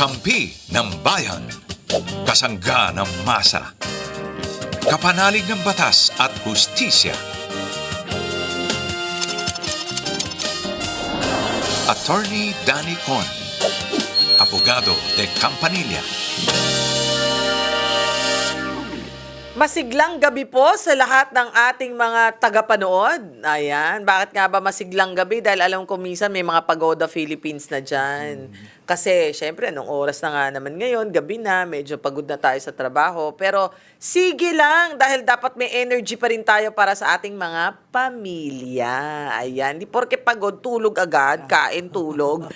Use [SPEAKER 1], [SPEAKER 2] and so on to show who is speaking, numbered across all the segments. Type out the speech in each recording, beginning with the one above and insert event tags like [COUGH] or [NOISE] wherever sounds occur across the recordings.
[SPEAKER 1] Kampi ng bayan. Kasangga ng masa. Kapanalig ng batas at hustisya. Attorney Danny Con. Abogado de Campanilla.
[SPEAKER 2] Masiglang gabi po sa lahat ng ating mga tagapanood. Ayan, bakit nga ba masiglang gabi? Dahil alam ko minsan may mga pagoda Philippines na dyan. Kasi, syempre, anong oras na nga naman ngayon, gabi na, medyo pagod na tayo sa trabaho. Pero, sige lang, dahil dapat may energy pa rin tayo para sa ating mga pamilya. Ayan, di porke pagod, tulog agad, kain, tulog.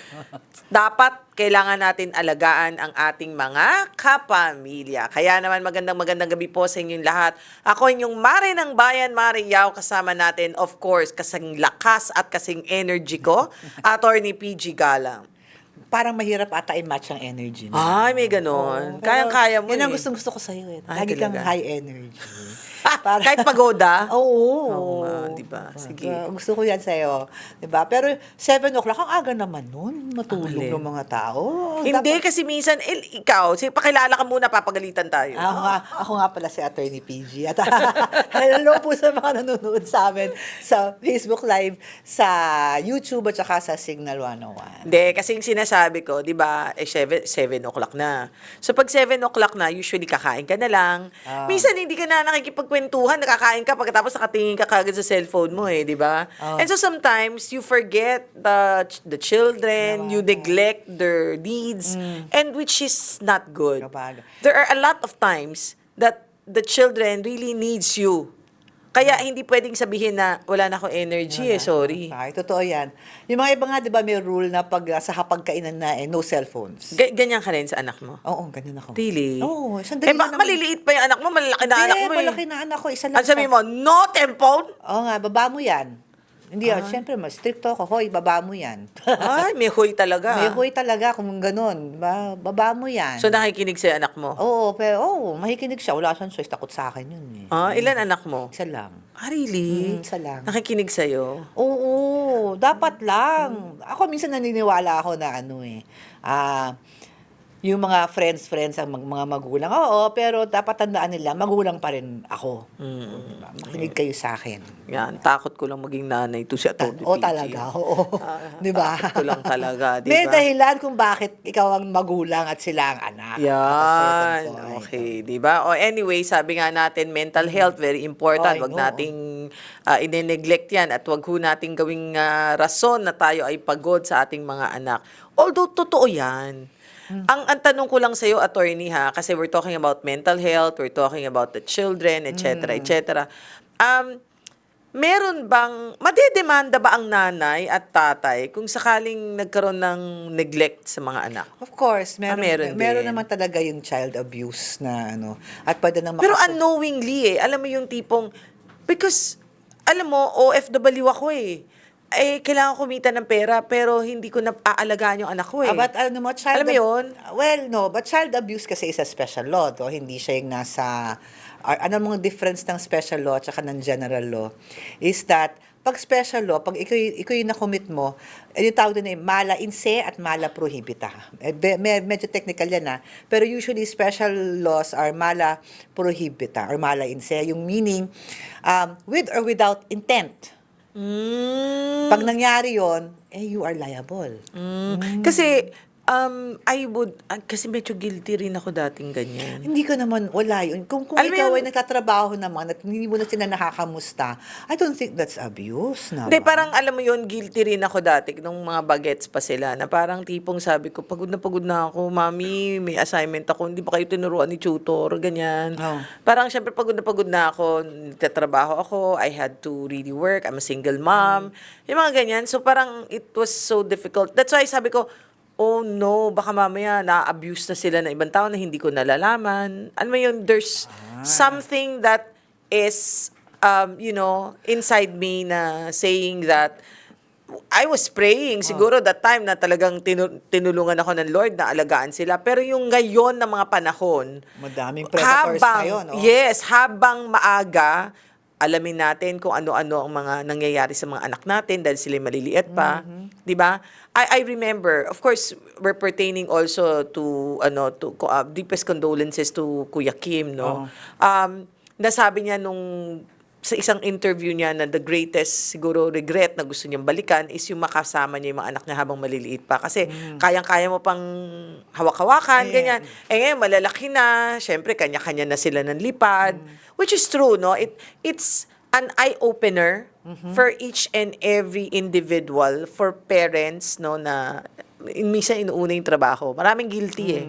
[SPEAKER 2] Dapat kailangan natin alagaan ang ating mga kapamilya. Kaya naman magandang magandang gabi po sa inyong lahat. Ako inyong Mare ng Bayan, Mare Yao, kasama natin, of course, kasing lakas at kasing energy ko, Attorney PG Galang.
[SPEAKER 3] Parang mahirap ata i-match ang energy mo.
[SPEAKER 2] Ay, may ganon.
[SPEAKER 3] Oo, pero
[SPEAKER 2] Kayang-kaya mo
[SPEAKER 3] Yan ang
[SPEAKER 2] eh.
[SPEAKER 3] gustong gusto ko sa'yo eh.
[SPEAKER 2] Ay,
[SPEAKER 3] Lagi kang
[SPEAKER 2] talaga?
[SPEAKER 3] high energy.
[SPEAKER 2] Ah, [LAUGHS]
[SPEAKER 3] Para-
[SPEAKER 2] kahit pagoda? [LAUGHS]
[SPEAKER 3] Oo.
[SPEAKER 2] Oo nga, di ba? Sige.
[SPEAKER 3] Ah, gusto ko yan sa'yo. Di ba? Pero 7 o'clock, ang aga naman nun. Matulog
[SPEAKER 2] Ang
[SPEAKER 3] ng mga tao.
[SPEAKER 2] Hindi,
[SPEAKER 3] Dapat-
[SPEAKER 2] kasi minsan, eh, ikaw, sige, pakilala ka muna, papagalitan tayo.
[SPEAKER 3] Ako nga, ako nga pala si Attorney PG. At [LAUGHS] hello po sa mga nanonood sa amin sa Facebook Live, sa YouTube at saka sa Signal 101.
[SPEAKER 2] Hindi, kasi yung sinasabi ko, di ba, eh, 7, 7 o'clock na. So, pag 7 o'clock na, usually kakain ka na lang.
[SPEAKER 3] Ah.
[SPEAKER 2] Minsan, hindi ka na nakikipagkwentuhan, nakakain ka, pagkatapos nakatingin ka kagad sa cellphone mo eh, di ba?
[SPEAKER 3] Ah.
[SPEAKER 2] And so, sometimes, you forget the, the children, you neglect their needs, and which is not good.
[SPEAKER 3] Kapag-
[SPEAKER 2] There are a lot of times that the children really needs you. Kaya hindi pwedeng sabihin na wala na akong energy eh, sorry.
[SPEAKER 3] Ay, totoo yan. Yung mga iba nga, di ba, may rule na pag uh, sa hapagkainan na, eh, no cellphones.
[SPEAKER 2] Ga- ganyan ka rin sa anak mo?
[SPEAKER 3] Oo, ganyan ako.
[SPEAKER 2] Really?
[SPEAKER 3] Oo,
[SPEAKER 2] eh,
[SPEAKER 3] sandali
[SPEAKER 2] ba,
[SPEAKER 3] lang naman.
[SPEAKER 2] maliliit pa yung anak mo, malalaki na anak
[SPEAKER 3] Eh,
[SPEAKER 2] mo eh.
[SPEAKER 3] malaki na anak ko. Isa lang.
[SPEAKER 2] Ano sabi mo, no temphone?
[SPEAKER 3] Oo nga, baba mo yan. Hindi, ah. siyempre, mas stricto ako. Hoy, baba mo yan.
[SPEAKER 2] Ay, may huy talaga.
[SPEAKER 3] May hoy talaga kung ganun. Ba, baba mo yan.
[SPEAKER 2] So, nakikinig sa anak mo?
[SPEAKER 3] Oo, pero, oo, makikinig siya. Wala siyang choice. Takot sa akin yun eh.
[SPEAKER 2] Ah, ilan anak mo?
[SPEAKER 3] Isa lang.
[SPEAKER 2] Ah, really?
[SPEAKER 3] Mm, isa lang.
[SPEAKER 2] Nakikinig sa'yo?
[SPEAKER 3] Oo, dapat lang. Ako minsan naniniwala ako na ano eh. Ah, yung mga friends-friends ang mag- mga magulang. Oo, pero dapat tandaan nila, magulang pa rin ako. Diba? Makinig kayo sa akin.
[SPEAKER 2] Yan, takot ko lang maging nanay to si Atty.
[SPEAKER 3] O
[SPEAKER 2] PG.
[SPEAKER 3] talaga, oo.
[SPEAKER 2] Ah,
[SPEAKER 3] di ba?
[SPEAKER 2] takot ko lang talaga, di
[SPEAKER 3] May
[SPEAKER 2] ba?
[SPEAKER 3] dahilan kung bakit ikaw ang magulang at sila ang anak.
[SPEAKER 2] Yan. Okay, 'di ba? O anyway, sabi nga natin mental health very important.
[SPEAKER 3] Ay,
[SPEAKER 2] Wag nating uh, ine-neglect 'yan at wag ho nating gawing ah, rason na tayo ay pagod sa ating mga anak. Although totoo 'yan. Ang ang tanong ko lang sa iyo, attorney ha, kasi we're talking about mental health, we're talking about the children, etc., etc. Um Meron bang, madedemanda ba ang nanay at tatay kung sakaling nagkaroon ng neglect sa mga anak?
[SPEAKER 3] Of course, meron,
[SPEAKER 2] Ah, meron
[SPEAKER 3] meron, naman talaga yung child abuse na ano. At pwede nang
[SPEAKER 2] Pero unknowingly eh, alam mo yung tipong, because, alam mo, OFW ako eh. Eh, kailangan kumita ng pera, pero hindi ko na aalagaan yung anak ko eh.
[SPEAKER 3] Ah, but ano mo, child
[SPEAKER 2] Alam mo yun?
[SPEAKER 3] Well, no, but child abuse kasi is a special law, to. Hindi siya yung nasa, or, ano mga difference ng special law at ng general law, is that, pag special law, pag ikaw, ikaw yung nakomit mo, eh, yung tawag din eh, mala in se at mala prohibita. Eh, medyo technical yan ah. Pero usually, special laws are mala prohibita or mala in se. Yung meaning, um, with or without intent.
[SPEAKER 2] Mm.
[SPEAKER 3] Pag nangyari yon eh, you are liable.
[SPEAKER 2] Mm. Kasi, um, I would, ah, kasi medyo guilty rin ako dating ganyan.
[SPEAKER 3] Hindi ka naman, wala yun. Kung, kung
[SPEAKER 2] Alam
[SPEAKER 3] ikaw
[SPEAKER 2] yun-
[SPEAKER 3] ay nagtatrabaho naman at hindi mo na sila nakakamusta, I don't think that's abuse naman.
[SPEAKER 2] Hindi, parang alam mo yun, guilty rin ako dati nung mga bagets pa sila na parang tipong sabi ko, pagod na pagod na ako, mami, may assignment ako, hindi ba kayo tinuruan ni tutor, ganyan.
[SPEAKER 3] Oh.
[SPEAKER 2] Parang syempre pagod na pagod na ako, nagtatrabaho ako, I had to really work, I'm a single mom, yung mga ganyan. So parang it was so difficult. That's why sabi ko, oh no, baka mamaya na-abuse na sila ng ibang tao na hindi ko nalalaman. Ano mo yun, there's something that is, um, you know, inside me na saying that I was praying siguro that time na talagang tinu- tinulungan ako ng Lord na alagaan sila. Pero yung ngayon na mga panahon,
[SPEAKER 3] Madaming predators ngayon, oh.
[SPEAKER 2] Yes, habang maaga, alamin natin kung ano-ano ang mga nangyayari sa mga anak natin dahil sila maliliit pa.
[SPEAKER 3] Mm-hmm.
[SPEAKER 2] 'Di ba? I I remember, of course, we're pertaining also to ano to uh, deepest condolences to Kuya Kim, no. Um nasabi niya nung sa isang interview niya na the greatest siguro regret na gusto niyang balikan is yung makasama niya yung mga anak niya habang maliliit pa. Kasi kayang-kaya mo pang hawak-hawakan,
[SPEAKER 3] Ayan.
[SPEAKER 2] ganyan. Eh ngayon, malalaki na. Siyempre, kanya-kanya na sila ng lipad. Which is true, no? It, it's an eye-opener for each and every individual, for parents, no, na minsan inuuna yung trabaho. Maraming guilty eh.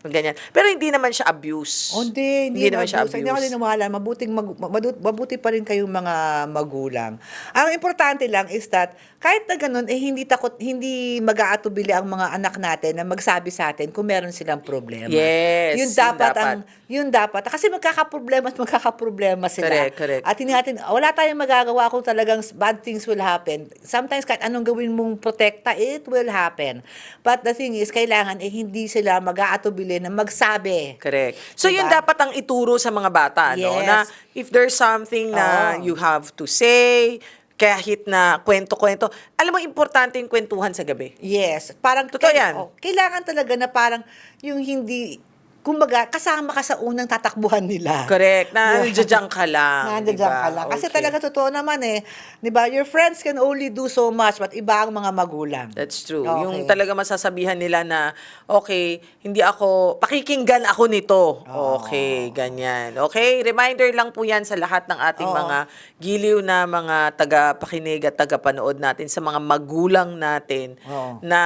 [SPEAKER 2] Ganyan. Pero hindi naman siya abuse.
[SPEAKER 3] Oh, hindi, hindi,
[SPEAKER 2] naman siya abuse.
[SPEAKER 3] Hindi ako niniwala. Mabuting, mag, madu- mabuti pa rin kayong mga magulang. Ang importante lang is that, kahit na ganun, eh, hindi takot, hindi mag-aatubili ang mga anak natin na magsabi sa atin kung meron silang problema.
[SPEAKER 2] Yes,
[SPEAKER 3] Yun
[SPEAKER 2] yun
[SPEAKER 3] dapat,
[SPEAKER 2] dapat.
[SPEAKER 3] ang, yun dapat. Kasi magkakaproblema at magkakaproblema sila.
[SPEAKER 2] Correct, correct.
[SPEAKER 3] At hindi natin, wala tayong magagawa kung talagang bad things will happen. Sometimes kahit anong gawin mong protekta, it will happen. But the thing is, kailangan eh hindi sila mag-aatubili na magsabi.
[SPEAKER 2] Correct. So
[SPEAKER 3] Diba?
[SPEAKER 2] yun dapat ang ituro sa mga bata, no?
[SPEAKER 3] Yes.
[SPEAKER 2] Na if there's something na
[SPEAKER 3] Oo.
[SPEAKER 2] you have to say, kahit na kwento-kwento, alam mo, importante yung kwentuhan sa gabi.
[SPEAKER 3] Yes, parang
[SPEAKER 2] Totoo yan.
[SPEAKER 3] oh, kailangan talaga na parang yung hindi kumbaga kasama ka sa unang tatakbuhan nila.
[SPEAKER 2] Correct. Nandiyan ka lang.
[SPEAKER 3] Nandiyan
[SPEAKER 2] diba?
[SPEAKER 3] ka lang. Kasi
[SPEAKER 2] Okay.
[SPEAKER 3] talaga totoo naman eh. 'Di ba? Your friends can only do so much but iba ang mga magulang.
[SPEAKER 2] That's true.
[SPEAKER 3] Okay.
[SPEAKER 2] Yung talaga masasabihan nila na, okay, hindi ako, pakikinggan ako nito. Okay, ganyan. Okay, reminder lang po yan sa lahat ng ating
[SPEAKER 3] Oo.
[SPEAKER 2] mga giliw na mga taga-pakinig at taga-panood natin sa mga magulang natin
[SPEAKER 3] Oo.
[SPEAKER 2] na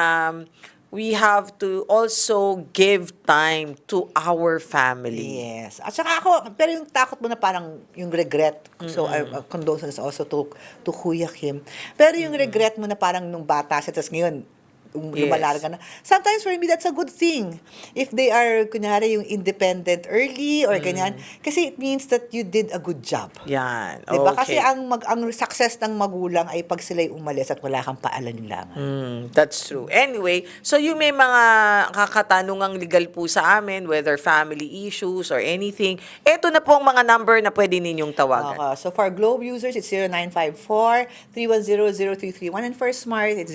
[SPEAKER 2] we have to also give time to our family.
[SPEAKER 3] Yes. At saka ako, pero yung takot mo na parang yung regret. So, I, uh, condolences also to, to Kuya Kim. Pero yung regret mo na parang nung bata siya, tapos ngayon, um,
[SPEAKER 2] Yes.
[SPEAKER 3] lumalarga na. Sometimes for me, that's a good thing. If they are, kunyari, yung independent early or ganyan. Kasi it means that you did a good job.
[SPEAKER 2] Yan.
[SPEAKER 3] Diba?
[SPEAKER 2] Okay.
[SPEAKER 3] Kasi ang mag ang success ng magulang ay pag sila'y umalis at wala kang paalanlangan.
[SPEAKER 2] Mm, that's true. Anyway, so yung may mga kakatanungang legal po sa amin, whether family issues or anything, eto na po ang mga number na pwede ninyong tawagan.
[SPEAKER 3] Okay. So for Globe users, it's 0954-310-0331. And for Smart, it's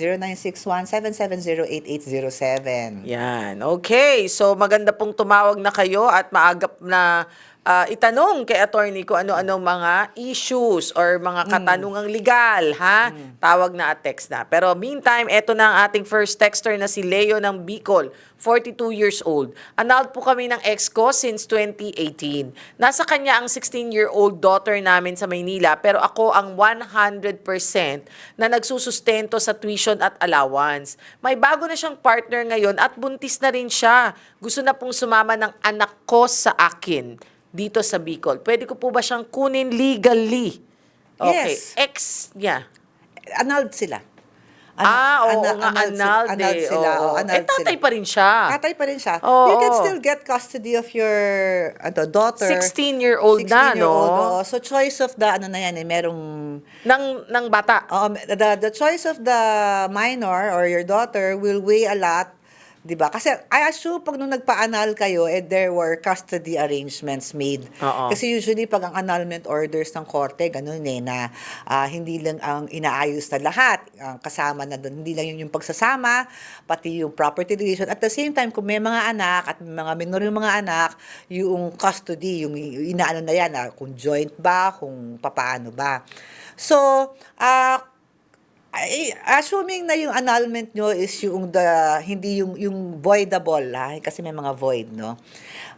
[SPEAKER 3] 0961-770-8807.
[SPEAKER 2] Yan. Okay. So maganda pong tumawag na kayo at maagap na ah, itanong kay attorney kung ano-ano mga issues or mga katanungang legal, ha? Tawag na at text na. Pero meantime, eto na ang ating first texter na si Leo ng Bicol, 42 years old. Annulled po kami ng ex ko since 2018. Nasa kanya ang 16-year-old daughter namin sa Maynila pero ako ang 100% na nagsusustento sa tuition at allowance. May bago na siyang partner ngayon at buntis na rin siya. Gusto na pong sumama ng anak ko sa akin dito sa Bicol. Pwede ko po ba siyang kunin legally? Okay.
[SPEAKER 3] Yes.
[SPEAKER 2] Ex niya.
[SPEAKER 3] Annulled sila.
[SPEAKER 2] ah, oo
[SPEAKER 3] ana-
[SPEAKER 2] nga,
[SPEAKER 3] annulled
[SPEAKER 2] annulled.
[SPEAKER 3] Annulled
[SPEAKER 2] eh.
[SPEAKER 3] sila.
[SPEAKER 2] Oo.
[SPEAKER 3] oo, annulled
[SPEAKER 2] eh, tatay
[SPEAKER 3] sila.
[SPEAKER 2] pa rin siya.
[SPEAKER 3] Tatay pa rin siya.
[SPEAKER 2] Oo.
[SPEAKER 3] You can still get custody of your ano, daughter.
[SPEAKER 2] 16-year-old na,
[SPEAKER 3] 16-year-old,
[SPEAKER 2] no?
[SPEAKER 3] oo. So choice of the, ano na yan eh, merong
[SPEAKER 2] Ng, ng bata.
[SPEAKER 3] Um, the, the choice of the minor or your daughter will weigh a lot, 'di ba? Kasi I assume pag nung nagpa-annul kayo, eh, there were custody arrangements made.
[SPEAKER 2] Oo.
[SPEAKER 3] Kasi usually pag ang annulment orders ng korte, ganun eh, na ah, hindi lang ang inaayos na lahat, ang kasama na doon, hindi lang yun yung pagsasama, pati yung property division. At the same time, kung may mga anak at may mga minor yung mga anak, yung custody, yung inaano na yan, ah, kung joint ba, kung papaano ba. So, ah, ay, assuming na yung annulment nyo is yung the, hindi yung, yung voidable, ha? kasi may mga void, no?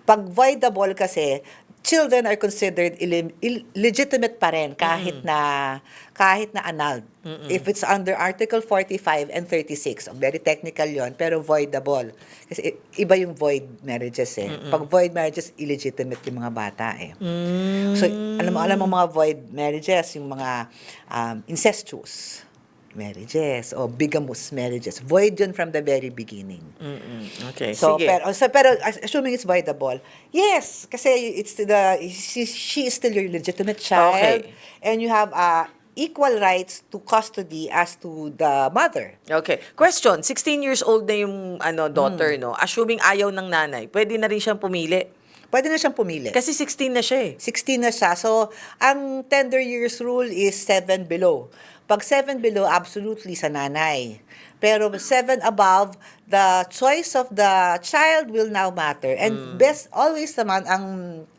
[SPEAKER 3] Pag voidable kasi, children are considered ill- ill- legitimate pa rin kahit na kahit na annulled. If it's under Article 45 and 36, oh, very technical yon pero voidable. Kasi iba yung void marriages eh. Pag void marriages, illegitimate yung mga bata eh. So, alam mo, alam mo mga void marriages, yung mga um, incestuous marriages o bigamous marriages. Void yun from the very beginning.
[SPEAKER 2] Mm-mm. Okay,
[SPEAKER 3] So,
[SPEAKER 2] sige.
[SPEAKER 3] pero, so, pero assuming it's voidable, yes, kasi it's the, she, she is still your legitimate child
[SPEAKER 2] Okay.
[SPEAKER 3] and you have uh, equal rights to custody as to the mother.
[SPEAKER 2] Okay. Question, 16 years old na yung ano, daughter,
[SPEAKER 3] Hmm.
[SPEAKER 2] no? Assuming ayaw ng nanay, pwede na rin siyang pumili.
[SPEAKER 3] Pwede na siyang pumili.
[SPEAKER 2] Kasi 16 na siya eh.
[SPEAKER 3] 16 na siya. So, ang tender years rule is 7 below. Pag 7 below, absolutely sa nanay. Pero 7 above, the choice of the child will now matter.
[SPEAKER 2] Mm.
[SPEAKER 3] And best, always naman, ang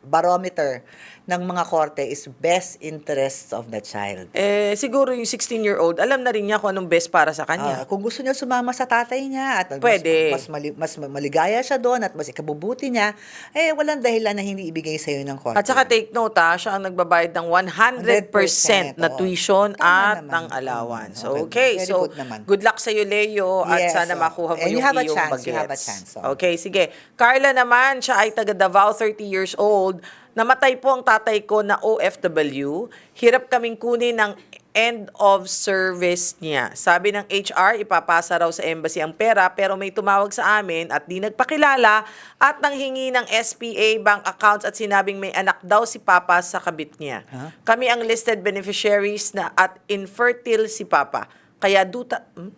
[SPEAKER 3] barometer ng mga korte is best interests of the child.
[SPEAKER 2] Eh, siguro yung 16-year-old, alam na rin niya kung anong best para sa
[SPEAKER 3] Ah,
[SPEAKER 2] kanya.
[SPEAKER 3] kung gusto niya sumama sa tatay niya at mas-
[SPEAKER 2] Pwede.
[SPEAKER 3] mas, mali- mas maligaya siya doon at mas ikabubuti niya, eh walang dahilan na hindi ibigay sa iyo ng korte.
[SPEAKER 2] At saka take note ha, siya ang nagbabayad ng 100% na
[SPEAKER 3] oo.
[SPEAKER 2] tuition
[SPEAKER 3] Tama
[SPEAKER 2] at
[SPEAKER 3] naman.
[SPEAKER 2] ng allowance.
[SPEAKER 3] Mm, okay.
[SPEAKER 2] Okay,
[SPEAKER 3] Very
[SPEAKER 2] so
[SPEAKER 3] good naman.
[SPEAKER 2] good luck sa iyo, Leo, at
[SPEAKER 3] Yes,
[SPEAKER 2] sana
[SPEAKER 3] oh.
[SPEAKER 2] makuha mo
[SPEAKER 3] And
[SPEAKER 2] yung
[SPEAKER 3] you have a
[SPEAKER 2] iyong
[SPEAKER 3] chance, you have a
[SPEAKER 2] bagets.
[SPEAKER 3] chance, oh.
[SPEAKER 2] Okay, sige. Carla naman, siya ay taga Davao, 30 years old. Namatay po ang tatay ko na OFW. Hirap kaming kunin ng end of service niya. Sabi ng HR, ipapasa raw sa embassy ang pera pero may tumawag sa amin at di nagpakilala at nanghingi ng SPA bank accounts at sinabing may anak daw si Papa sa kabit niya.
[SPEAKER 3] Huh?
[SPEAKER 2] Kami ang listed beneficiaries na at infertile si Papa. Kaya duta... Hmm?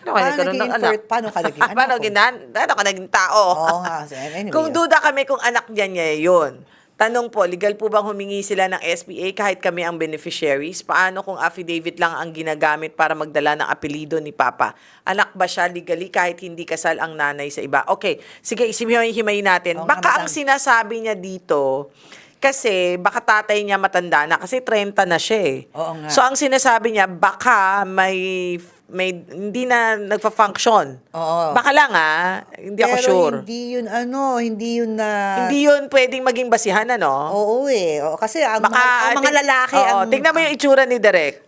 [SPEAKER 2] Ano
[SPEAKER 3] Paano
[SPEAKER 2] ng
[SPEAKER 3] naging
[SPEAKER 2] anak?
[SPEAKER 3] paano ka naging [LAUGHS] anak
[SPEAKER 2] paano, ginan, paano ka naging tao?
[SPEAKER 3] Oo nga. Anyway,
[SPEAKER 2] Kung duda kami kung anak niya niya yun. Tanong po, legal po bang humingi sila ng SPA kahit kami ang beneficiaries? Paano kung affidavit lang ang ginagamit para magdala ng apelido ni Papa? Anak ba siya legally kahit hindi kasal ang nanay sa iba? Okay, sige, isihimayin natin.
[SPEAKER 3] Oo
[SPEAKER 2] Baka ang sinasabi niya dito, kasi baka tatay niya matanda na kasi 30 na siya eh.
[SPEAKER 3] Oo nga.
[SPEAKER 2] So ang sinasabi niya, baka may may hindi na nagfa-function.
[SPEAKER 3] Oo.
[SPEAKER 2] Baka lang ah, hindi ako
[SPEAKER 3] Pero
[SPEAKER 2] sure.
[SPEAKER 3] hindi yun ano, hindi yun na...
[SPEAKER 2] Hindi yun pwedeng maging basihan, ano?
[SPEAKER 3] Oo eh. Oo, kasi ang,
[SPEAKER 2] Baka,
[SPEAKER 3] mga, ang mga lalaki...
[SPEAKER 2] Oo,
[SPEAKER 3] ang,
[SPEAKER 2] tingnan mo yung itsura ni Derek.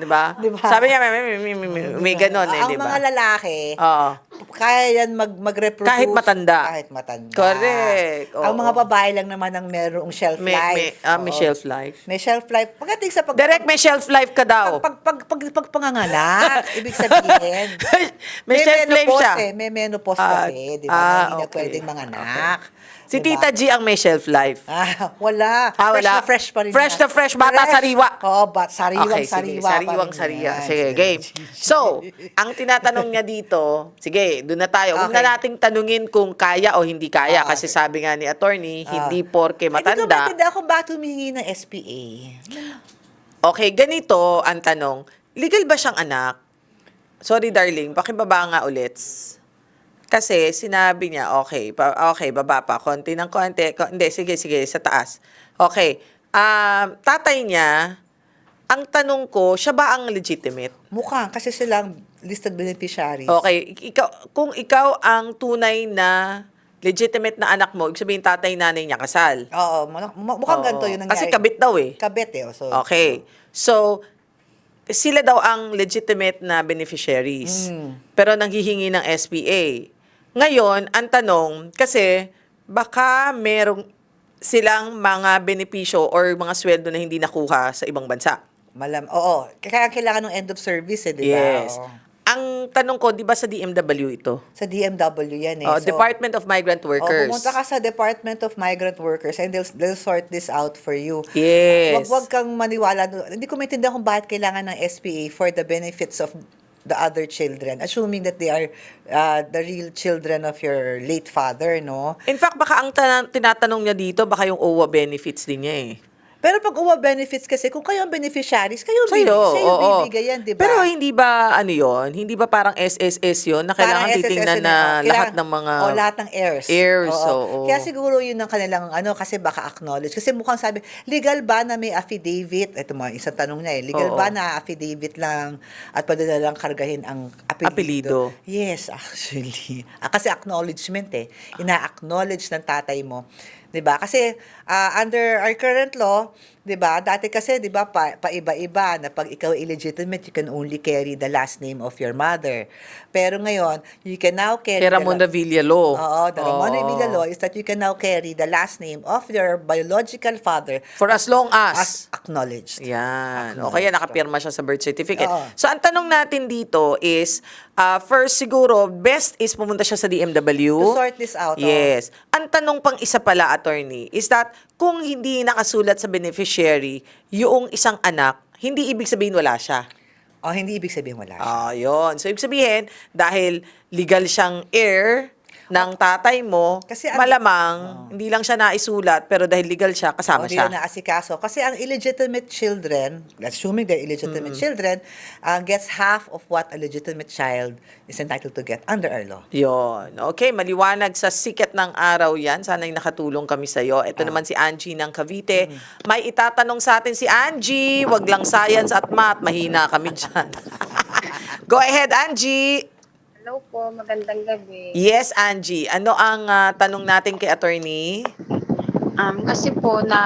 [SPEAKER 2] Di ba?
[SPEAKER 3] Di ba?
[SPEAKER 2] Sabi niya, may, may, may, may, may, may ganon eh,
[SPEAKER 3] Ang
[SPEAKER 2] di ba?
[SPEAKER 3] mga lalaki,
[SPEAKER 2] Oo.
[SPEAKER 3] kaya yan mag, mag-reproduce.
[SPEAKER 2] Kahit matanda.
[SPEAKER 3] Kahit matanda.
[SPEAKER 2] Correct.
[SPEAKER 3] Ang
[SPEAKER 2] Oo.
[SPEAKER 3] mga babae lang naman ang merong shelf
[SPEAKER 2] May, may,
[SPEAKER 3] life.
[SPEAKER 2] ah, may
[SPEAKER 3] Oo.
[SPEAKER 2] shelf life.
[SPEAKER 3] May shelf life. Pagdating sa pag...
[SPEAKER 2] Derek, may shelf life ka daw.
[SPEAKER 3] pag, pag, pag, pag, panganganak, [LAUGHS] ibig sabihin.
[SPEAKER 2] may, shelf life siya.
[SPEAKER 3] Eh, may menopause
[SPEAKER 2] Ah,
[SPEAKER 3] kasi, di ba?
[SPEAKER 2] ah,
[SPEAKER 3] na hindi na
[SPEAKER 2] okay.
[SPEAKER 3] pwedeng manganak.
[SPEAKER 2] Si
[SPEAKER 3] Di ba?
[SPEAKER 2] Tita G ang may shelf life. [LAUGHS]
[SPEAKER 3] Ah, wala.
[SPEAKER 2] Ah,
[SPEAKER 3] fresh
[SPEAKER 2] wala.
[SPEAKER 3] na fresh pa rin.
[SPEAKER 2] Fresh na fresh, bata sariwa.
[SPEAKER 3] Oo, ba, sariwang
[SPEAKER 2] Okay, sige.
[SPEAKER 3] sariwa.
[SPEAKER 2] Sariwang sariwa. Sige, game. So, ang tinatanong niya dito, sige, doon na tayo. Huwag na
[SPEAKER 3] Okay.
[SPEAKER 2] nating tanungin kung kaya o hindi kaya.
[SPEAKER 3] Ah,
[SPEAKER 2] kasi sabi nga ni attorney,
[SPEAKER 3] Ah.
[SPEAKER 2] hindi porke
[SPEAKER 3] Hindi ko
[SPEAKER 2] matanda.
[SPEAKER 3] kung bakit humingi ng SPA.
[SPEAKER 2] Okay, ganito ang tanong. Legal ba siyang anak? Sorry darling, pakibaba nga ulit. Kasi sinabi niya, okay, pa, okay, baba pa, konti ng konti. Ko, hindi, sige, sige, sa taas. Okay, um, tatay niya, ang tanong ko, siya ba ang legitimate?
[SPEAKER 3] Mukhang, kasi silang listed beneficiaries.
[SPEAKER 2] Okay, ik- ikaw, kung ikaw ang tunay na legitimate na anak mo, ibig sabihin tatay nanay niya kasal.
[SPEAKER 3] Oo, mu- mu- mukhang
[SPEAKER 2] Oo.
[SPEAKER 3] ganito yun nangyari.
[SPEAKER 2] Kasi kabit daw eh.
[SPEAKER 3] Kabit eh. So,
[SPEAKER 2] Okay. So, sila daw ang legitimate na beneficiaries.
[SPEAKER 3] Mm.
[SPEAKER 2] Pero nanghihingi ng SPA. Ngayon, ang tanong, kasi baka merong silang mga benepisyo or mga sweldo na hindi nakuha sa ibang bansa.
[SPEAKER 3] Malam, oo. Kaya kailangan ng end of service eh, di ba?
[SPEAKER 2] Yes.
[SPEAKER 3] Oo.
[SPEAKER 2] Ang tanong ko, di ba sa DMW ito?
[SPEAKER 3] Sa DMW yan eh.
[SPEAKER 2] Oh,
[SPEAKER 3] So,
[SPEAKER 2] Department of Migrant
[SPEAKER 3] oh,
[SPEAKER 2] Workers.
[SPEAKER 3] pumunta ka sa Department of Migrant Workers and they'll, they'll sort this out for you.
[SPEAKER 2] Yes.
[SPEAKER 3] Wag, wag kang maniwala. Hindi ko maintindihan kung bakit kailangan ng SPA for the benefits of the other children, assuming that they are uh, the real children of your late father, no?
[SPEAKER 2] In fact, baka ang tan- tinatanong niya dito, baka yung OWA benefits din niya eh.
[SPEAKER 3] Pero pag uwa benefits kasi, kung kayo ang beneficiaries, kayo ang
[SPEAKER 2] Sa'yo,
[SPEAKER 3] bibig, sa'yo
[SPEAKER 2] oo.
[SPEAKER 3] bibigay yan, di ba?
[SPEAKER 2] Pero hindi ba, ano yon Hindi ba parang SSS yon na kailangan
[SPEAKER 3] Parang
[SPEAKER 2] titingnan
[SPEAKER 3] SSS
[SPEAKER 2] na
[SPEAKER 3] yun, oh,
[SPEAKER 2] lahat ng mga...
[SPEAKER 3] oh, lahat ng heirs.
[SPEAKER 2] heirs,
[SPEAKER 3] Oo.
[SPEAKER 2] oo.
[SPEAKER 3] Kaya siguro yun ang kanilang, ano, kasi baka acknowledge. Kasi mukhang sabi, legal ba na may affidavit? Ito mo, isang tanong niya eh. Legal
[SPEAKER 2] Oo.
[SPEAKER 3] ba na affidavit lang at pwede na lang kargahin ang apelido?
[SPEAKER 2] Apelido.
[SPEAKER 3] Yes, actually. Ah, kasi acknowledgement eh. Ina-acknowledge ng tatay mo. 'Di ba? Kasi ah, under our current law, 'di ba? Dati kasi 'di ba pa, paiba-iba na pag ikaw illegitimate, you can only carry the last name of your mother. Pero ngayon, you can now carry
[SPEAKER 2] Kay
[SPEAKER 3] the
[SPEAKER 2] Ramon
[SPEAKER 3] la-
[SPEAKER 2] Villa Law.
[SPEAKER 3] Oo, the Ramon
[SPEAKER 2] Oo.
[SPEAKER 3] Villa law is that you can now carry the last name of your biological father
[SPEAKER 2] For as long
[SPEAKER 3] as
[SPEAKER 2] as...
[SPEAKER 3] acknowledged.
[SPEAKER 2] Yan. O kaya nakapirma siya sa birth certificate.
[SPEAKER 3] Oo.
[SPEAKER 2] So, ang tanong natin dito is, ah, first siguro, best is pumunta siya sa DMW.
[SPEAKER 3] To sort this out, oh.
[SPEAKER 2] Yes. Ang tanong pang isa pala, attorney, is that kung hindi nakasulat sa beneficiary, yung isang anak, hindi ibig sabihin wala siya.
[SPEAKER 3] Oh, hindi ibig sabihin wala siya.
[SPEAKER 2] Ah, yun. So, ibig sabihin, dahil legal siyang heir, ng tatay mo,
[SPEAKER 3] Kasi ang-
[SPEAKER 2] malamang, hindi lang siya naisulat, pero dahil legal siya, kasama siya.
[SPEAKER 3] na naasikaso. Kasi ang illegitimate children, assuming they're illegitimate children, uh, gets half of what a legitimate child is entitled to get under our law.
[SPEAKER 2] Yon. Okay, maliwanag sa sikat ng araw yan. Sana'y nakatulong kami sa'yo. Ito naman si Angie ng Cavite. May itatanong sa atin si Angie. Wag lang science at math. Mahina kami dyan. [LAUGHS] Go ahead, Angie.
[SPEAKER 4] Hello po, magandang gabi.
[SPEAKER 2] Yes, Angie. Ano ang ah, tanong natin kay attorney?
[SPEAKER 4] Um, kasi po na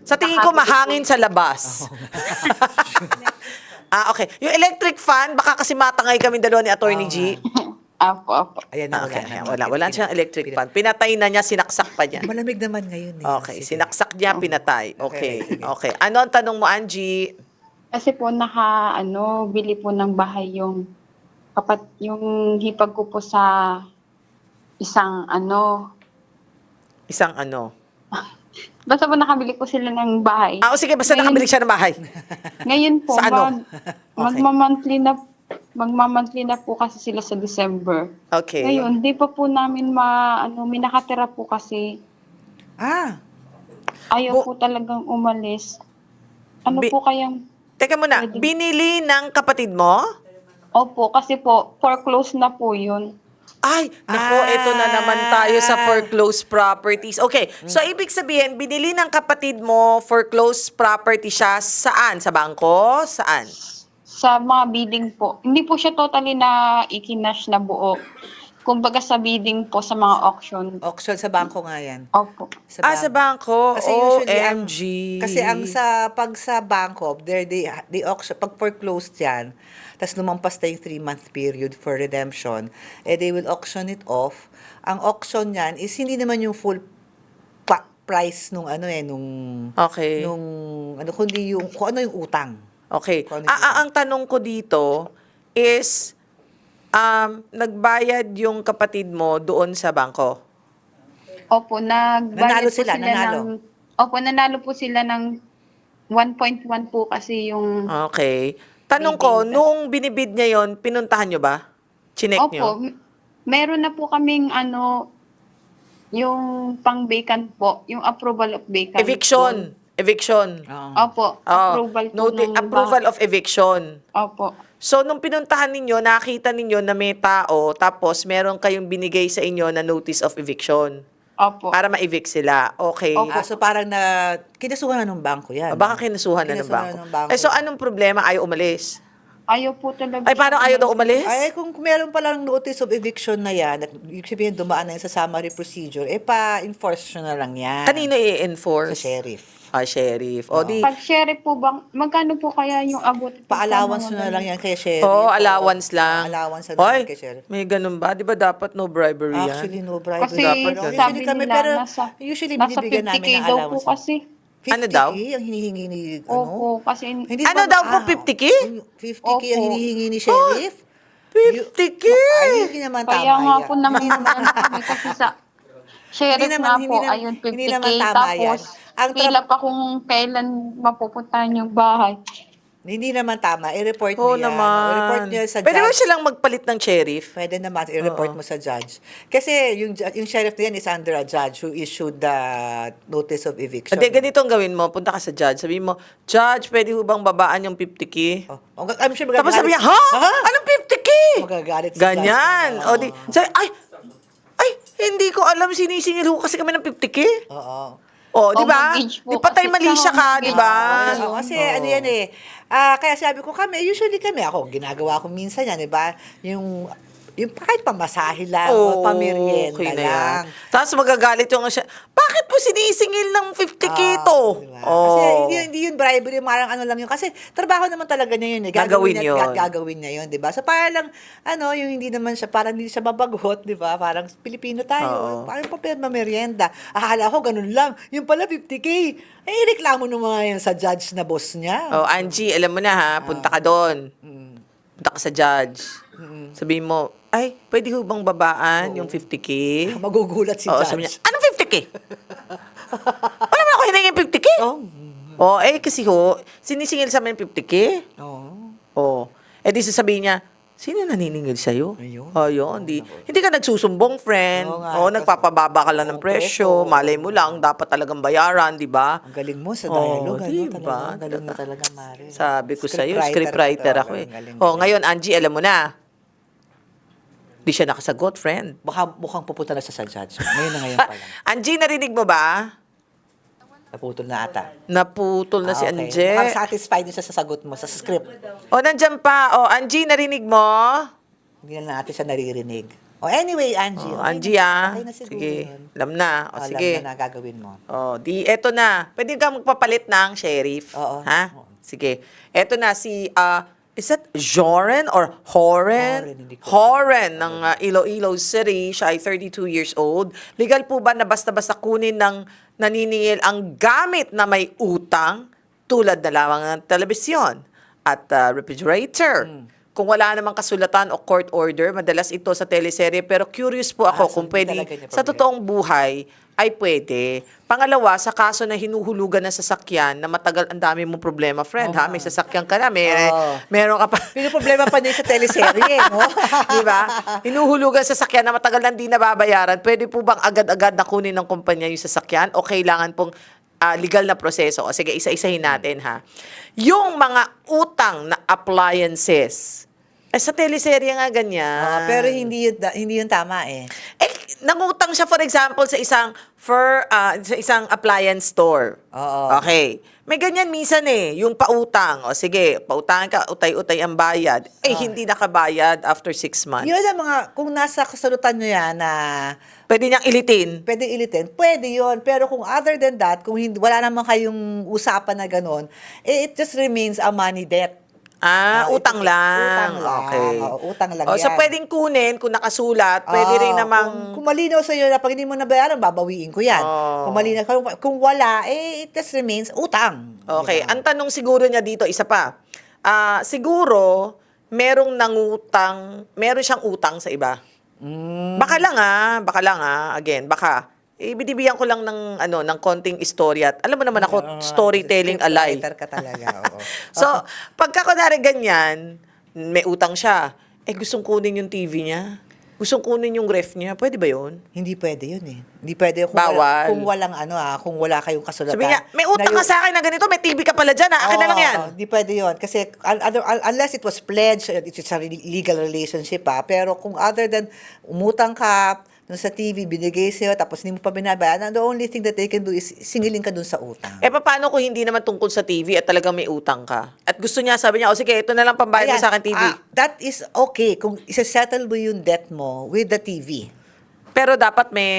[SPEAKER 2] Sa tingin ko mahangin sa labas. [LAUGHS] [LAUGHS] ah, okay. Yung electric fan, baka kasi matangay kami dalawa ni Attorney G. [LAUGHS]
[SPEAKER 4] Apo, apo.
[SPEAKER 3] Ayan na,
[SPEAKER 2] Ah, okay,
[SPEAKER 3] na.
[SPEAKER 2] wala. Wala siyang electric fan. Pinatay na niya, sinaksak pa niya.
[SPEAKER 3] Malamig naman ngayon eh.
[SPEAKER 2] Okay,
[SPEAKER 3] Sige.
[SPEAKER 2] sinaksak niya, pinatay. Okay,
[SPEAKER 3] Okay, sige.
[SPEAKER 2] okay. Ano ang tanong mo, Angie?
[SPEAKER 4] Kasi po naka ano, bili po ng bahay yung kapat yung hipag ko po sa isang ano,
[SPEAKER 2] Isang ano? [LAUGHS]
[SPEAKER 4] basta po nakabili po sila ng bahay.
[SPEAKER 2] Ah, o sige, basta
[SPEAKER 4] Ngayon-
[SPEAKER 2] nakabili siya ng bahay. [LAUGHS]
[SPEAKER 4] Ngayon po,
[SPEAKER 2] Sa ano?
[SPEAKER 4] mag, [LAUGHS]
[SPEAKER 2] Okay.
[SPEAKER 4] magmamonthly na magmamonthly na po kasi sila sa December.
[SPEAKER 2] Okay.
[SPEAKER 4] Ngayon, di pa po namin ma ano, may nakatira po kasi
[SPEAKER 3] Ah,
[SPEAKER 4] ayaw
[SPEAKER 2] Bu-
[SPEAKER 4] po talagang umalis. Ano
[SPEAKER 2] Bi-
[SPEAKER 4] po kayang
[SPEAKER 2] Teka muna,
[SPEAKER 4] Pwede.
[SPEAKER 2] binili ng kapatid mo?
[SPEAKER 4] Opo, kasi po, foreclosed na po yun.
[SPEAKER 2] Ay, nako,
[SPEAKER 3] Ah.
[SPEAKER 2] ito na naman tayo sa foreclosed properties. Okay, so ibig sabihin, binili ng kapatid mo foreclosed property siya saan? Sa bangko? Saan?
[SPEAKER 4] Sa mga bidding po. Hindi po siya totally na ikinash na buo. Kumbaga sa bidding po sa mga auction.
[SPEAKER 3] auction sa bangko nga yan.
[SPEAKER 4] Opo.
[SPEAKER 2] ah, sa bangko.
[SPEAKER 3] Kasi usually ang,
[SPEAKER 2] OMG.
[SPEAKER 3] kasi ang sa pag sa bangko, there they they auction pag foreclosed yan, tapos lumampas na yung three month period for redemption, eh they will auction it off. Ang auction niyan is hindi naman yung full price nung ano eh nung
[SPEAKER 2] Okay.
[SPEAKER 3] nung ano kundi yung kung ano yung utang.
[SPEAKER 2] Okay.
[SPEAKER 3] Ano
[SPEAKER 2] Ah,
[SPEAKER 3] yung
[SPEAKER 2] ah, ang tanong ko dito is, um, nagbayad yung kapatid mo doon sa bangko?
[SPEAKER 4] Opo, nagbayad
[SPEAKER 3] Nanalo
[SPEAKER 4] po
[SPEAKER 3] sila, nanalo.
[SPEAKER 4] ng... Opo, nanalo po sila ng 1.1 po kasi yung...
[SPEAKER 2] Okay. Tanong ko, nung binibid niya yon, pinuntahan nyo ba? Chinek
[SPEAKER 4] Opo,
[SPEAKER 2] nyo?
[SPEAKER 4] m- meron na po kaming ano, yung pang-vacant po, yung approval of vacant.
[SPEAKER 2] Eviction. Eviction.
[SPEAKER 3] Oo.
[SPEAKER 4] Opo,
[SPEAKER 2] Oh,
[SPEAKER 4] approval po
[SPEAKER 2] noti-
[SPEAKER 4] ng
[SPEAKER 2] approval of eviction.
[SPEAKER 4] Opo.
[SPEAKER 2] So, nung pinuntahan ninyo, nakita ninyo na may tao, tapos meron kayong binigay sa inyo na notice of eviction
[SPEAKER 4] Opo.
[SPEAKER 2] para ma-evict sila. Okay.
[SPEAKER 4] Opo.
[SPEAKER 3] Ah, so parang na kinasuhan na ng bangko yan.
[SPEAKER 2] Ah, Baka kinasuhan na ng
[SPEAKER 3] Kinasuhan
[SPEAKER 2] bangko.
[SPEAKER 3] ng bangko.
[SPEAKER 2] Eh, so anong problema? Ayaw umalis?
[SPEAKER 4] Ayaw po talaga.
[SPEAKER 2] Ay, paano ayaw daw umalis?
[SPEAKER 3] Ay, kung meron palang notice of eviction na yan, at ibig sabihin dumaan na yan sa summary procedure, eh pa-enforce nyo na lang yan.
[SPEAKER 2] Kanino
[SPEAKER 3] Sa
[SPEAKER 2] i-enforce?
[SPEAKER 3] sheriff.
[SPEAKER 2] Ah, sheriff. O di,
[SPEAKER 4] Pag sheriff po bang, magkano po kaya yung abot?
[SPEAKER 3] Pa-allowance nyo na lang yan kay sheriff.
[SPEAKER 2] oh,
[SPEAKER 3] O,
[SPEAKER 2] allowance lang.
[SPEAKER 3] allowance na
[SPEAKER 2] Hoy,
[SPEAKER 3] lang kay sheriff.
[SPEAKER 2] may ganun ba? Di ba dapat no bribery yan?
[SPEAKER 3] Actually, no bribery.
[SPEAKER 4] Kasi
[SPEAKER 2] Dapat
[SPEAKER 4] sabi
[SPEAKER 3] usually kami,
[SPEAKER 4] nila,
[SPEAKER 3] pero
[SPEAKER 4] nasa,
[SPEAKER 3] usually
[SPEAKER 4] nasa
[SPEAKER 3] binibigyan namin
[SPEAKER 4] 50k
[SPEAKER 3] ng
[SPEAKER 4] daw po
[SPEAKER 3] allowance.
[SPEAKER 4] kasi.
[SPEAKER 3] 50K
[SPEAKER 2] Ano daw?
[SPEAKER 3] ang hinihingi ni, ano?
[SPEAKER 4] Opo, kasi
[SPEAKER 3] Hindi
[SPEAKER 2] Ano daw po,
[SPEAKER 3] ah,
[SPEAKER 2] 50K?
[SPEAKER 3] 50K ang
[SPEAKER 4] Opo.
[SPEAKER 3] hinihingi ni sheriff?
[SPEAKER 2] 50K!
[SPEAKER 3] Ay, hindi naman tama
[SPEAKER 4] kaya nga
[SPEAKER 3] yan.
[SPEAKER 4] po naman kami [LAUGHS] kasi sa sheriff
[SPEAKER 3] Hindi naman-
[SPEAKER 4] nga
[SPEAKER 3] hindi
[SPEAKER 4] po,
[SPEAKER 3] naman-
[SPEAKER 4] ayun, 50k.
[SPEAKER 3] hindi naman tama yan.
[SPEAKER 4] tapos,
[SPEAKER 3] Ang tra-
[SPEAKER 4] pila pa kung kailan mapupuntahan yung bahay.
[SPEAKER 3] Hindi naman tama. I-report
[SPEAKER 2] Oo
[SPEAKER 3] niyo yan.
[SPEAKER 2] naman.
[SPEAKER 3] I-report niyo sa
[SPEAKER 2] Pwede ba
[SPEAKER 3] judge.
[SPEAKER 2] silang magpalit ng sheriff?
[SPEAKER 3] Pwede naman, i-report mo sa judge. Kasi yung, ju- yung sheriff na yan is under a judge who issued the notice of eviction.
[SPEAKER 2] Hindi, ganito ang gawin mo. Punta ka sa judge. Sabihin mo, Judge, pwede ho bang babaan yung 50K?
[SPEAKER 3] Oh, mag- I'm sure
[SPEAKER 2] Tapos
[SPEAKER 3] magagalit-
[SPEAKER 2] sabi niya, ha? Anong 50K?
[SPEAKER 3] Magagalit si
[SPEAKER 2] Ganyan.
[SPEAKER 3] judge.
[SPEAKER 2] O di, sabi, ay, ay, hindi ko alam sinisingil ho kasi kami ng 50K.
[SPEAKER 3] Oo.
[SPEAKER 2] O, di
[SPEAKER 4] O,
[SPEAKER 2] ba?
[SPEAKER 4] mag-gauge po
[SPEAKER 2] Di patay
[SPEAKER 4] kasi
[SPEAKER 2] mali siya ka, di ba?
[SPEAKER 3] Oo, kasi ano yan eh. Ah, kaya sabi ko kami, usually kami, ako, ginagawa ko minsan yan, di ba? Yung, yung kahit pamasahe lang, o
[SPEAKER 2] Oo,
[SPEAKER 3] pamerienda
[SPEAKER 2] okay na
[SPEAKER 3] lang.
[SPEAKER 2] yan. Tapos magagalit yung siya, bakit po sinisingil ng 50K
[SPEAKER 3] Ah,
[SPEAKER 2] to?
[SPEAKER 3] diba?
[SPEAKER 2] Oh.
[SPEAKER 3] Kasi hindi, hindi yun bribery, marang ano lang yun. Kasi trabaho naman talaga niya yun. Eh.
[SPEAKER 2] Gagawin
[SPEAKER 3] niya,
[SPEAKER 2] yun.
[SPEAKER 3] gag- Gagawin niya yun, di ba? So parang lang, ano, yung hindi naman siya, parang hindi siya mabagot, di ba? Parang Pilipino tayo.
[SPEAKER 2] Oo.
[SPEAKER 3] Parang pa merienda. Akala ko ganun lang. Yung pala 50K. Eh, reklamo mga yan sa judge na boss niya.
[SPEAKER 2] Oh, Angie, alam mo na ha, punta ka doon. Punta ka sa judge. Sabihin mo, ay, pwede ho bang babaan yung 50K?
[SPEAKER 3] Magugulat si
[SPEAKER 2] Oo, sabi niya, anong 50K? [LAUGHS] Wala naman ako hiningin 50K.
[SPEAKER 3] Oh.
[SPEAKER 2] Oh, eh, kasi ho, sinisingil sa amin 50K.
[SPEAKER 3] Oo.
[SPEAKER 2] Oh. Eh, di sasabihin niya, Sino naniningil sa'yo?
[SPEAKER 3] Ayun.
[SPEAKER 2] Oh, yun. Di, hindi ka nagsusumbong, friend.
[SPEAKER 3] Oo nga, kasi-
[SPEAKER 2] nagpapababa ka lang ng
[SPEAKER 3] Oo,
[SPEAKER 2] presyo.
[SPEAKER 3] presyo.
[SPEAKER 2] Malay mo lang, dapat talagang bayaran, di ba?
[SPEAKER 3] Ang galing mo sa
[SPEAKER 2] Oo,
[SPEAKER 3] dialogue, ano,
[SPEAKER 2] diba?
[SPEAKER 3] talaga. Ang galing mo talaga, Mare.
[SPEAKER 2] Sabi ko sa'yo,
[SPEAKER 3] Scriptwriter
[SPEAKER 2] ako eh.
[SPEAKER 3] Ang galing,
[SPEAKER 2] Oh, ngayon, Angie, alam mo na. Di siya nakasagot, friend.
[SPEAKER 3] Baka mukhang pupunta na sa judge. Ngayon na ngayon pa [LAUGHS] lang.
[SPEAKER 2] Angie, narinig mo ba?
[SPEAKER 3] Naputol na ata.
[SPEAKER 2] Naputol na si
[SPEAKER 3] Ah, okay.
[SPEAKER 2] Angie.
[SPEAKER 3] Mukhang satisfied na siya sa sagot mo, sa script.
[SPEAKER 2] O, nandyan pa. O, Angie, narinig mo?
[SPEAKER 3] Hindi na natin siya naririnig. Oh, anyway, Angie.
[SPEAKER 2] O,
[SPEAKER 3] okay
[SPEAKER 2] Angie,
[SPEAKER 3] na,
[SPEAKER 2] ah.
[SPEAKER 3] Okay na siguro
[SPEAKER 2] Sige.
[SPEAKER 3] yun.
[SPEAKER 2] Alam na. O,
[SPEAKER 3] Alam
[SPEAKER 2] sige.
[SPEAKER 3] na na gagawin mo.
[SPEAKER 2] O, di, eto na. Pwede ka magpapalit ng sheriff.
[SPEAKER 3] Oo.
[SPEAKER 2] Ha? Sige. Eto na si, ah, is that Joren or Horen?
[SPEAKER 3] Horen, hindi ko-
[SPEAKER 2] Horen ng ah, Iloilo City. Siya ay 32 years old. Legal po ba na basta-basta kunin ng naniningil ang gamit na may utang tulad na lamang ng telebisyon at ah, refrigerator?
[SPEAKER 3] Hmm.
[SPEAKER 2] Kung wala namang kasulatan o court order, madalas ito sa teleserye. Pero curious po ako
[SPEAKER 3] Ah, so
[SPEAKER 2] kung pwede sa totoong buhay ay pwede. Pangalawa, sa kaso na hinuhulugan ng sasakyan na matagal ang dami mong problema, friend, ha? May sasakyan ka na, may,
[SPEAKER 3] Oo.
[SPEAKER 2] meron ka pa. [LAUGHS]
[SPEAKER 3] Pero problema pa niya sa teleserye, no? [LAUGHS]
[SPEAKER 2] Di ba? Hinuhulugan sa sasakyan na matagal na hindi nababayaran. Pwede po bang agad-agad na kunin ng kumpanya yung sasakyan o kailangan pong ah, legal na proseso? O sige, isa-isahin natin ha. Yung mga utang na appliances, eh, sa teleserye nga ganyan.
[SPEAKER 3] Ah, pero hindi yun, hindi yun tama eh.
[SPEAKER 2] Eh, nangutang siya for example sa isang for ah, sa isang appliance store.
[SPEAKER 3] Oo.
[SPEAKER 2] Okay. May ganyan minsan eh, yung pautang. O sige, pautangan ka, utay-utay ang bayad. Eh, hindi nakabayad after six months.
[SPEAKER 3] Yun ang mga, kung nasa kasalutan nyo yan na
[SPEAKER 2] Pwede niyang ilitin.
[SPEAKER 3] pwede ilitin, pwede yon Pero kung other than that, kung hindi, wala naman kayong usapan na ganun, eh, it just remains a money debt.
[SPEAKER 2] Ah,
[SPEAKER 3] Ah,
[SPEAKER 2] utang
[SPEAKER 3] ito-
[SPEAKER 2] lang.
[SPEAKER 3] utang lang.
[SPEAKER 2] Okay.
[SPEAKER 3] Oo, utang lang
[SPEAKER 2] O, So,
[SPEAKER 3] yan.
[SPEAKER 2] pwedeng kunin kung nakasulat. Pwede rin
[SPEAKER 3] Ah,
[SPEAKER 2] namang...
[SPEAKER 3] Kung, kung malinaw sa iyo na pag hindi mo nabayaran, babawiin ko yan.
[SPEAKER 2] Oh.
[SPEAKER 3] Kung malinaw, kung, kung wala, eh, it just remains utang.
[SPEAKER 2] Okay, ang tanong siguro niya dito, isa pa. Ah, siguro, merong nangutang, meron siyang utang sa iba.
[SPEAKER 3] Mm.
[SPEAKER 2] Baka lang ah, baka lang ah, again, baka. Eh, binibigyan ko lang ng ano ng konting istorya. At alam mo naman ako,
[SPEAKER 3] Ah,
[SPEAKER 2] storytelling alay.
[SPEAKER 3] scriptwriter ka talaga, [LAUGHS] oo.
[SPEAKER 2] so, pagka kunwari ganyan, may utang siya, eh gustong kunin yung TV niya. Gustong kunin yung ref niya. Pwede ba yun?
[SPEAKER 3] Hindi pwede yun eh. Hindi pwede kung,
[SPEAKER 2] Bawal.
[SPEAKER 3] Wala, kung walang ano ah, kung wala kayong kasulatan.
[SPEAKER 2] Sabi niya, may utang ka sa akin na ganito, may TV ka pala dyan ah. Akin na lang yan.
[SPEAKER 3] Hindi pwede yun. Kasi un- other- un- unless it was pledged, it's a legal relationship pa. Pero kung other than umutang ka dun sa TV, binigay sa'yo, tapos hindi mo pa binabayaran, the only thing that they can do is singilin ka dun sa utang.
[SPEAKER 2] Eh, paano kung hindi naman tungkol sa TV at talagang may utang ka? At gusto niya, sabi niya, o sige, ito na lang pambayad mo
[SPEAKER 3] Ayan,
[SPEAKER 2] sa akin TV.
[SPEAKER 3] ah, that is okay kung isa-settle mo yung debt mo with the TV.
[SPEAKER 2] Pero dapat may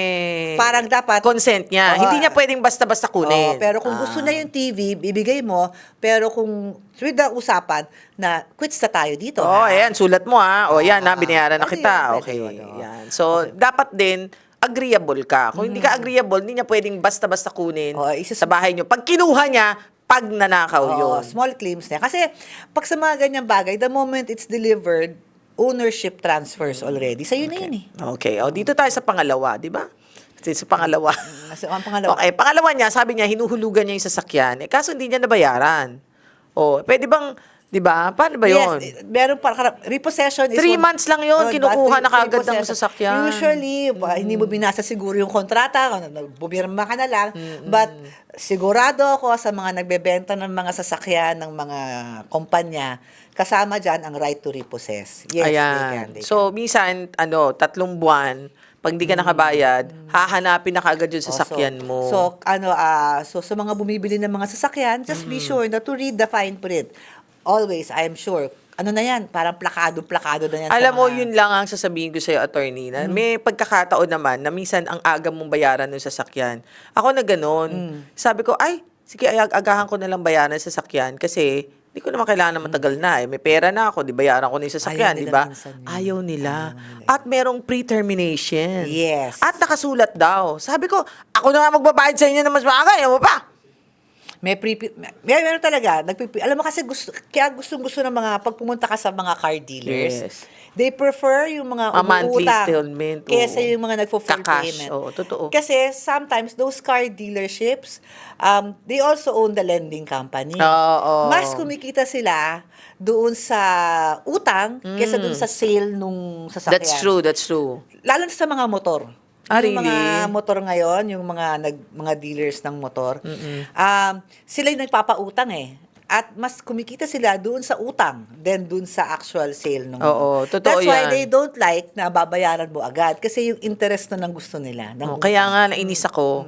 [SPEAKER 3] Parang dapat-
[SPEAKER 2] consent niya.
[SPEAKER 3] Oo.
[SPEAKER 2] hindi niya pwedeng basta-basta kunin.
[SPEAKER 3] Oo, pero kung gusto
[SPEAKER 2] Ah.
[SPEAKER 3] na yung TV, bibigay mo. Pero kung with the usapan na quits na tayo dito.
[SPEAKER 2] Oh,
[SPEAKER 3] ha?
[SPEAKER 2] ayan, sulat mo ha. O yan ha,
[SPEAKER 3] Ah,
[SPEAKER 2] binayaran na
[SPEAKER 3] pwede
[SPEAKER 2] kita.
[SPEAKER 3] pwede
[SPEAKER 2] Okay.
[SPEAKER 3] yun, oo.
[SPEAKER 2] Yan. So, dapat din agreeable ka. Kung hindi ka agreeable, hindi niya pwedeng basta-basta kunin
[SPEAKER 3] Oo, isa
[SPEAKER 2] sa bahay niyo. Pag kinuha niya, pag nanakaw
[SPEAKER 3] Oo,
[SPEAKER 2] yun.
[SPEAKER 3] small claims na. Kasi pag sa mga ganyang bagay, the moment it's delivered, ownership transfers already. Sa'yo na yun eh.
[SPEAKER 2] Okay. O, dito tayo sa pangalawa, di ba? Sa pangalawa.
[SPEAKER 3] Kasi ang pangalawa,
[SPEAKER 2] Okay, pangalawa niya, sabi niya, hinuhulugan niya yung sasakyan. Eh, kaso hindi niya nabayaran. O, pwede bang, di ba? Paano ba yun?
[SPEAKER 3] Yes, meron pa, repossession is...
[SPEAKER 2] Three
[SPEAKER 3] one-
[SPEAKER 2] months lang yun,
[SPEAKER 3] Oh,
[SPEAKER 2] kinukuha na kaagad ng sasakyan.
[SPEAKER 3] Usually, ba, hindi mo binasa siguro yung kontrata, bubirma ka na lang. But sigurado ako sa mga nagbebenta ng mga sasakyan ng mga kumpanya, kasama dyan ang right to repossess. Yes, they can.
[SPEAKER 2] Ayan.
[SPEAKER 3] They
[SPEAKER 2] So, minsan, ano, tatlong buwan, pag di ka nakabayad, hahanapin na kaagad yung
[SPEAKER 3] can.
[SPEAKER 2] sasakyan
[SPEAKER 3] Mm. Oh,
[SPEAKER 2] mo.
[SPEAKER 3] So, ano, ah, so sa mga bumibili ng mga sasakyan, just be sure na to read the fine print. Always, I am sure. Ano na yan? Parang plakado-plakado na yan. sa
[SPEAKER 2] Alam mo,
[SPEAKER 3] mga-
[SPEAKER 2] yun lang ang sasabihin ko sa'yo, attorney, na
[SPEAKER 3] Mm.
[SPEAKER 2] may pagkakataon naman na minsan ang aga mong bayaran ng sasakyan. Ako na ganun.
[SPEAKER 3] Mm.
[SPEAKER 2] Sabi ko, ay, sige, ay, agahan ko na lang bayaran ng sasakyan kasi hindi ko naman kailangan na matagal na eh. May pera na ako, di bayaran ko na yung sasakyan,
[SPEAKER 3] Ayaw
[SPEAKER 2] di
[SPEAKER 3] nila
[SPEAKER 2] ba?
[SPEAKER 3] minsan yun.
[SPEAKER 2] Ayaw nila. At merong pre-termination.
[SPEAKER 3] Yes.
[SPEAKER 2] At nakasulat daw. Sabi ko, ako na nga magbabayad sa inyo na mas maaga, ayaw mo pa.
[SPEAKER 3] May pre may meron talaga. Nagpipi, alam mo kasi gusto kaya gustong-gusto ng mga pag pumunta ka sa mga car dealers.
[SPEAKER 2] Yes.
[SPEAKER 3] They prefer yung mga
[SPEAKER 2] A monthly
[SPEAKER 3] umuutang
[SPEAKER 2] installment, oo.
[SPEAKER 3] yung mga nagfo-full
[SPEAKER 2] Kakash,
[SPEAKER 3] payment.
[SPEAKER 2] oo, totoo.
[SPEAKER 3] Kasi sometimes those car dealerships, um, they also own the lending company.
[SPEAKER 2] Oo.
[SPEAKER 3] Mas kumikita sila doon sa utang kaysa doon sa sale nung sasakyan.
[SPEAKER 2] Mm. That's true, that's true.
[SPEAKER 3] Lalo na sa mga motor.
[SPEAKER 2] Ah,
[SPEAKER 3] yung
[SPEAKER 2] really?
[SPEAKER 3] mga motor ngayon, yung mga nag, mga dealers ng motor, um, sila yung nagpapautang eh. At mas kumikita sila doon sa utang than doon sa actual sale nung
[SPEAKER 2] Oo, totoo
[SPEAKER 3] That's why
[SPEAKER 2] yan.
[SPEAKER 3] they don't like na babayaran mo agad kasi yung interest na ng gusto nila. ng
[SPEAKER 2] Oh, kaya nga nainis ako.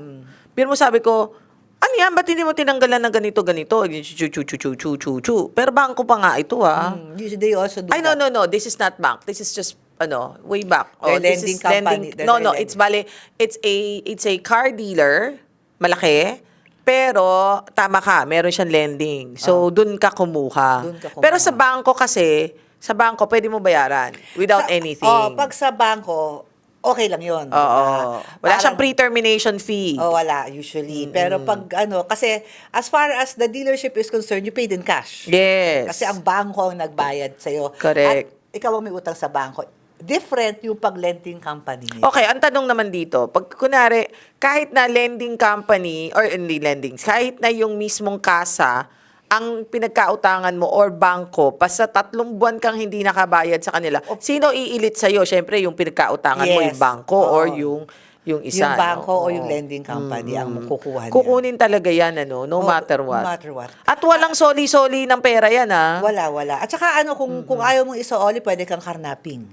[SPEAKER 2] Pero mo sabi ko, ano yan, ba't hindi mo tinanggalan ng ganito, ganito? Chu, chu, chu, chu, chu, chu, chu. Pero bangko pa nga ito, ah.
[SPEAKER 3] Mm, usually they also do
[SPEAKER 2] Ay, no,
[SPEAKER 3] that.
[SPEAKER 2] no, no. This is not bank. This is just, ano, way back.
[SPEAKER 3] They're
[SPEAKER 2] this
[SPEAKER 3] lending
[SPEAKER 2] is
[SPEAKER 3] company. They're
[SPEAKER 2] no, no.
[SPEAKER 3] lending.
[SPEAKER 2] It's, bale, it's a, it's a car dealer, malaki, pero tama ka, meron siyang lending. So, dun ka kumuha.
[SPEAKER 3] Ah. Dun ka kumuha.
[SPEAKER 2] Pero sa bangko kasi, sa bangko, pwede mo bayaran without
[SPEAKER 3] Sa-
[SPEAKER 2] anything.
[SPEAKER 3] Oh, pag sa bangko, okay lang yun.
[SPEAKER 2] Oo.
[SPEAKER 3] diba?
[SPEAKER 2] Wala
[SPEAKER 3] Parang-
[SPEAKER 2] siyang pre-termination fee.
[SPEAKER 3] Oh, wala, usually. Pero pag ano, kasi as far as the dealership is concerned, you paid in cash.
[SPEAKER 2] Yes.
[SPEAKER 3] Kasi ang bangko ang nagbayad sa'yo.
[SPEAKER 2] Correct.
[SPEAKER 3] At ikaw ang may utang sa bangko. Different yung pag-lending company.
[SPEAKER 2] Okay, ang tanong naman dito, pag kunari, kahit na lending company, or hindi lending, kahit na yung mismong kasa, ang pinagkautangan mo or bangko, basta tatlong buwan kang hindi nakabayad sa kanila, sino iilit sa'yo? Siyempre, yung pinagkautangan mo,
[SPEAKER 3] Yes.
[SPEAKER 2] yung bangko
[SPEAKER 3] Oo.
[SPEAKER 2] or yung yung isa.
[SPEAKER 3] Yung bangko
[SPEAKER 2] no?
[SPEAKER 3] o yung lending company ang kukuha niya.
[SPEAKER 2] Kukunin talaga yan, ano, no
[SPEAKER 3] Oo,
[SPEAKER 2] matter what.
[SPEAKER 3] no matter what.
[SPEAKER 2] At walang soli-soli ng pera yan, ah.
[SPEAKER 3] Wala, wala. At saka ano, kung, kung ayaw mong isaoli, pwede kang karnaping.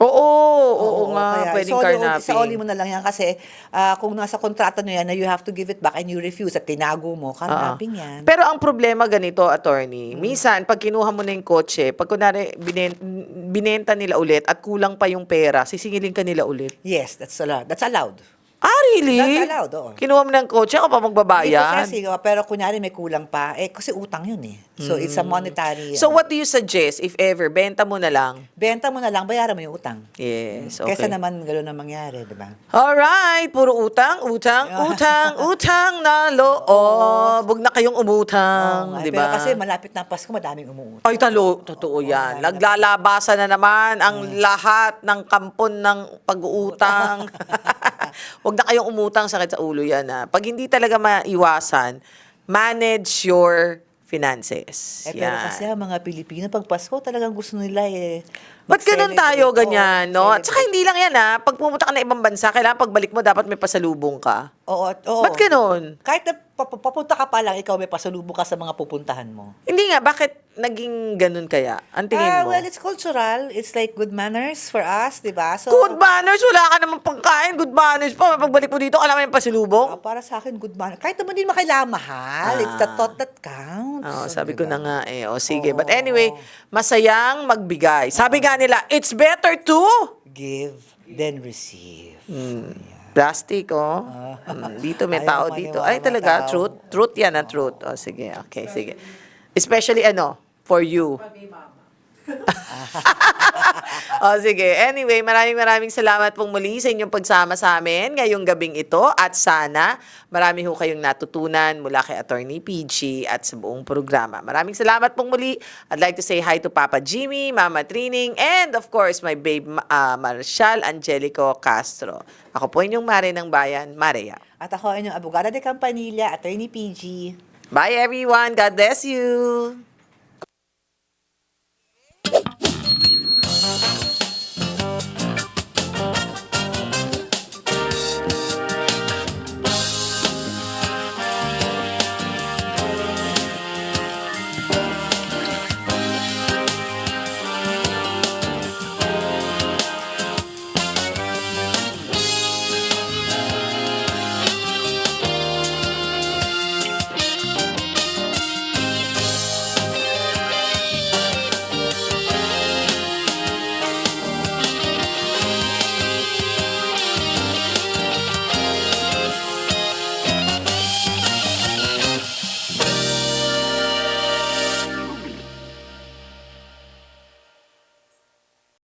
[SPEAKER 2] Oo, oo, nga, pwedeng
[SPEAKER 3] isaoli-
[SPEAKER 2] karnaping.
[SPEAKER 3] Isaoli mo na lang yan kasi ah, kung nasa kontrata nyo yan na you have to give it back and you refuse at tinago mo, karnaping
[SPEAKER 2] Oo.
[SPEAKER 3] yan.
[SPEAKER 2] Pero ang problema ganito, attorney, minsan, pag kinuha mo na yung kotse, pag kunwari binen- binenta nila ulit at kulang pa yung pera, sisingilin ka nila ulit.
[SPEAKER 3] yes, that's allowed. That's allowed.
[SPEAKER 2] Ah, really?
[SPEAKER 3] That's allowed, oo.
[SPEAKER 2] Kinuha mo ng kotse, ako pa
[SPEAKER 3] Hindi
[SPEAKER 2] magbabayad?
[SPEAKER 3] kasi, oh, pero kunyari may kulang pa, eh kasi utang yun eh. So it's a monetary.
[SPEAKER 2] Hmm. So
[SPEAKER 3] ano.
[SPEAKER 2] what do you suggest, if ever, benta mo na lang?
[SPEAKER 3] Benta mo na lang, bayaran mo yung utang.
[SPEAKER 2] Yes, okay.
[SPEAKER 3] Kesa naman gano'n ang mangyari, di ba?
[SPEAKER 2] Alright, puro utang, utang, [LAUGHS] utang, utang na loob. Huwag na kayong umutang,
[SPEAKER 3] nga,
[SPEAKER 2] di
[SPEAKER 3] Pero
[SPEAKER 2] ba?
[SPEAKER 3] kasi malapit na ang Pasko, madaming umuutang.
[SPEAKER 2] Ay, talo, totoo yan. Naglalabasan na naman ang lahat ng kampon ng pag-uutang. [LAUGHS] Huwag na kayong umutang, sakit sa ulo yan. Ha? Pag hindi talaga maiwasan, manage your finances.
[SPEAKER 3] Eh, pero
[SPEAKER 2] Yan.
[SPEAKER 3] kasi ang mga Pilipino, pag Pasko, talagang gusto nila eh.
[SPEAKER 2] Ba't ganun tayo
[SPEAKER 3] mag-celebrate.
[SPEAKER 2] ganyan,
[SPEAKER 3] Oo,
[SPEAKER 2] no? At saka hindi lang yan, ha? Pag pumunta ka na ibang bansa, kailangan pagbalik mo, dapat may pasalubong ka.
[SPEAKER 3] Oo, oo.
[SPEAKER 2] Ba't ganun?
[SPEAKER 3] Kahit na pap- papunta ka pa lang, ikaw may pasalubong ka sa mga pupuntahan mo.
[SPEAKER 2] Hindi nga, bakit naging ganun kaya? Ang tingin
[SPEAKER 3] Ah,
[SPEAKER 2] mo?
[SPEAKER 3] well, it's cultural. It's like good manners for us, di ba? So,
[SPEAKER 2] Good manners, wala ka namang pagkain. Good manners pa. Pagbalik mo dito, alam mo yung pasalubong?
[SPEAKER 3] ah, para sa akin, good manners. Kahit naman din makailangan mahal. It's the thought that counts.
[SPEAKER 2] Oo, sabi ko na nga eh. O sige. But anyway, masayang magbigay. Sabi nga nila, it's better to...
[SPEAKER 3] Give, then receive.
[SPEAKER 2] Plastic, oh. Mm, dito may
[SPEAKER 3] Ayaw
[SPEAKER 2] tao dito. Ay, talaga,
[SPEAKER 3] tao.
[SPEAKER 2] truth. Truth yan, ah, truth. O, sige, okay, sige. Especially, ano, for you. [LAUGHS] o, sige. Anyway, maraming maraming salamat pong muli sa inyong pagsama sa amin ngayong gabing ito. At sana, marami ho kayong natutunan mula kay Attorney PG at sa buong programa. Maraming salamat pong muli. I'd like to say hi to Papa Jimmy, Mama Trining, and of course, my babe uh, Marshall Angelico Castro. Ako po inyong Mare ng Bayan, Maria.
[SPEAKER 3] At ako inyong abogada de Campanilla, attorney PG.
[SPEAKER 2] Bye everyone. God bless you.